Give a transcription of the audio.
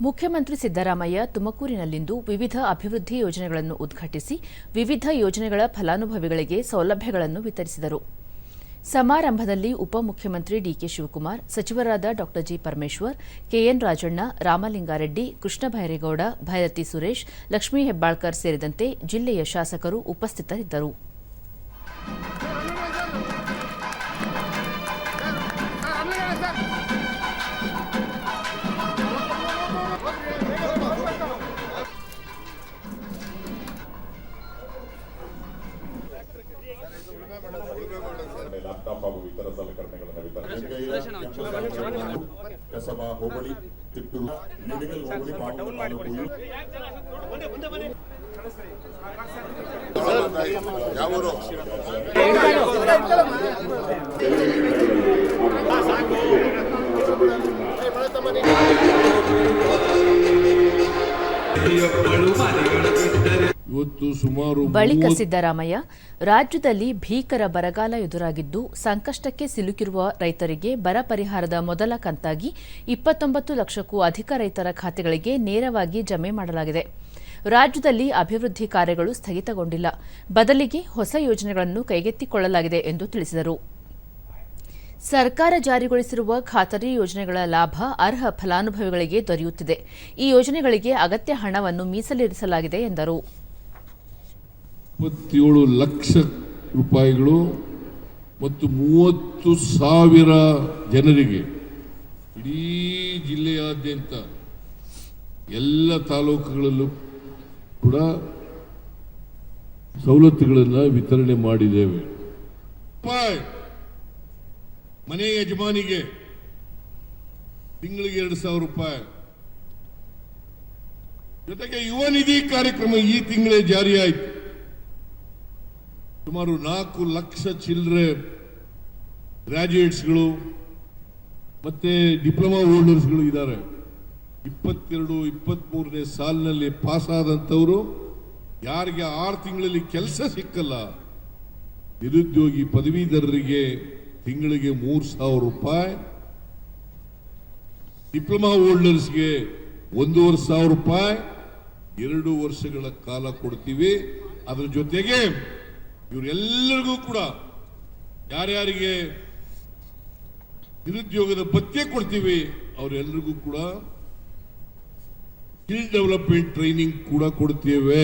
ಮುಖ್ಯಮಂತ್ರಿ ಸಿದ್ದರಾಮಯ್ಯ ತುಮಕೂರಿನಲ್ಲಿಂದು ವಿವಿಧ ಅಭಿವೃದ್ಧಿ ಯೋಜನೆಗಳನ್ನು ಉದ್ಘಾಟಿಸಿ ವಿವಿಧ ಯೋಜನೆಗಳ ಫಲಾನುಭವಿಗಳಿಗೆ ಸೌಲಭ್ಯಗಳನ್ನು ವಿತರಿಸಿದರು ಸಮಾರಂಭದಲ್ಲಿ ಉಪಮುಖ್ಯಮಂತ್ರಿ ಡಿಕೆ ಶಿವಕುಮಾರ್ ಸಚಿವರಾದ ಡಾ G Parameshwar K N Rajanna Ramalinga Reddy Krishna Byregowda Byrathi Suresh Lakshmi Hebbalkar ಸೇರಿದಂತೆ ಜಿಲ್ಲೆಯ ಶಾಸಕರು ಉಪಸ್ಥಿತರಿದ್ದರು ಲ್ಯಾಪ್ಟಾಪ್ ಹಾಗೂ ಇತರ ಸಲಕರಣೆಗಳನ್ನು ವಿತರಣೆ ಕಸಬಾ ಹೋಬಳಿ ತಿಟ್ಟೂರು ನಿಡಗಲ್ ಹೋಬಳಿ ಯಾವೂರು? ಇವತ್ತು ಸುಮಾರು ಬಳಿಕ ಸಿದ್ದರಾಮಯ್ಯ ರಾಜ್ಯದಲ್ಲಿ ಭೀಕರ ಬರಗಾಲ ಎದುರಾಗಿದ್ದು ಸಂಕಷ್ಟಕ್ಕೆ ಸಿಲುಕಿರುವ ರೈತರಿಗೆ ಬರ ಪರಿಹಾರದ ಮೊದಲ ಕಂತಾಗಿ ಇಪ್ಪತ್ತೊಂಬತ್ತು ಲಕ್ಷಕ್ಕೂ ಅಧಿಕ ರೈತರ ಖಾತೆಗಳಿಗೆ ನೇರವಾಗಿ ಜಮೆ ಮಾಡಲಾಗಿದೆ. ರಾಜ್ಯದಲ್ಲಿ ಅಭಿವೃದ್ಧಿ ಕಾರ್ಯಗಳು ಸ್ಥಗಿತಗೊಂಡಿಲ್ಲ. ಬದಲಿಗೆ ಹೊಸ ಯೋಜನೆಗಳನ್ನು ಕೈಗೆತ್ತಿಕೊಳ್ಳಲಾಗಿದೆ ಎಂದು ತಿಳಿಸಿದರು. ಸರ್ಕಾರ ಜಾರಿಗೊಳಿಸಿರುವ ಖಾತರಿ ಯೋಜನೆಗಳ ಲಾಭ ಅರ್ಹ ಫಲಾನುಭವಿಗಳಿಗೆ ದೊರೆಯುತ್ತಿದೆ. ಈ ಯೋಜನೆಗಳಿಗೆ ಅಗತ್ಯ ಹಣವನ್ನು ಮೀಸಲಿರಿಸಲಾಗಿದೆ ಎಂದರು. ಇಪ್ಪತ್ತೇಳು ಲಕ್ಷ ರೂಪಾಯಿಗಳು ಮತ್ತು ಮೂವತ್ತು ಸಾವಿರ ಜನರಿಗೆ ಇಡೀ ಜಿಲ್ಲೆಯಾದ್ಯಂತ ಎಲ್ಲ ತಾಲೂಕುಗಳಲ್ಲೂ ಕೂಡ ಸವಲತ್ತುಗಳನ್ನು ವಿತರಣೆ ಮಾಡಿದ್ದೇವೆ. ಮನೆ ಯಜಮಾನಿಗೆ ತಿಂಗಳಿಗೆ ಎರಡು ಸಾವಿರ ರೂಪಾಯಿ. ಜೊತೆಗೆ ಯುವ ನಿಧಿ ಕಾರ್ಯಕ್ರಮ ಈ ತಿಂಗಳೇ ಜಾರಿಯಾಯಿತು. ಸುಮಾರು ನಾಲ್ಕು ಲಕ್ಷ ಚಿಲ್ಲರೆ ಗ್ರಾಜುಯೇಟ್ಸ್ಗಳು ಮತ್ತೆ ಡಿಪ್ಲೊಮಾ ಹೋಲ್ಡರ್ಸ್ಗಳು ಇದ್ದಾರೆ. ಇಪ್ಪತ್ತೆರಡು, ಇಪ್ಪತ್ಮೂರನೇ ಸಾಲಿನಲ್ಲಿ ಪಾಸ್ ಆದಂಥವರು ಯಾರಿಗೆ ಆರು ತಿಂಗಳಲ್ಲಿ ಕೆಲಸ ಸಿಕ್ಕಲ್ಲ, ನಿರುದ್ಯೋಗಿ ಪದವೀಧರರಿಗೆ ತಿಂಗಳಿಗೆ ಮೂರು ಸಾವಿರ ರೂಪಾಯಿ, ಡಿಪ್ಲೊಮಾ ಹೋಲ್ಡರ್ಸ್ಗೆ ಒಂದೂವರೆ ಸಾವಿರ ರೂಪಾಯಿ, ಎರಡು ವರ್ಷಗಳ ಕಾಲ ಕೊಡ್ತೀವಿ. ಅದರ ಜೊತೆಗೆ ಇವರೆಲ್ಲರಿಗೂ ಕೂಡ ಯಾರ್ಯಾರಿಗೆ ನಿರುದ್ಯೋಗದ ಭತ್ಯೆ ಕೊಡ್ತೀವಿ ಅವರೆಲ್ಲರಿಗೂ ಕೂಡ ಸ್ಕಿಲ್ ಡೆವಲಪ್ಮೆಂಟ್ ಟ್ರೈನಿಂಗ್ ಕೂಡ ಕೊಡ್ತೇವೆ.